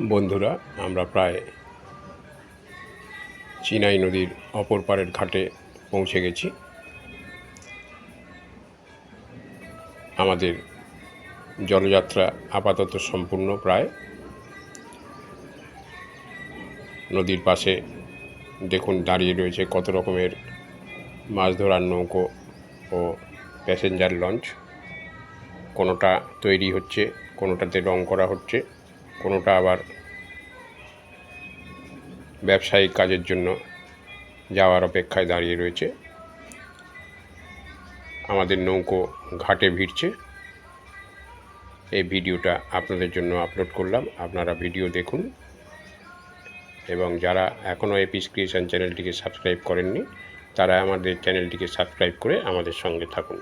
বন্ধুরা, আমরা প্রায় চিনাই নদীর অপর পারের ঘাটে পৌঁছে গেছি। আমাদের জলযাত্রা আপাতত সম্পূর্ণ প্রায়। নদীর পাশে দেখুন দাঁড়িয়ে রয়েছে কত রকমের মাছ ধরার নৌকো ও প্যাসেঞ্জার লঞ্চ। কোনোটা তৈরি হচ্ছে, কোনোটাতে রং করা হচ্ছে। কোনোটা আবার ব্যবসায়িক কাজের জন্য যাওয়ার অপেক্ষায় দাঁড়িয়ে রয়েছে। আমাদের নৌকো ঘাটে ভিড়ছে। এই ভিডিওটা আপনাদের জন্য আপলোড করলাম। আপনারা ভিডিও দেখুন। এবং যারা এখনও এপিস ক্রিয়েশন চ্যানেলটিকে সাবস্ক্রাইব করেননি, তারা আমাদের চ্যানেলটিকে সাবস্ক্রাইব করে আমাদের সঙ্গে থাকুন।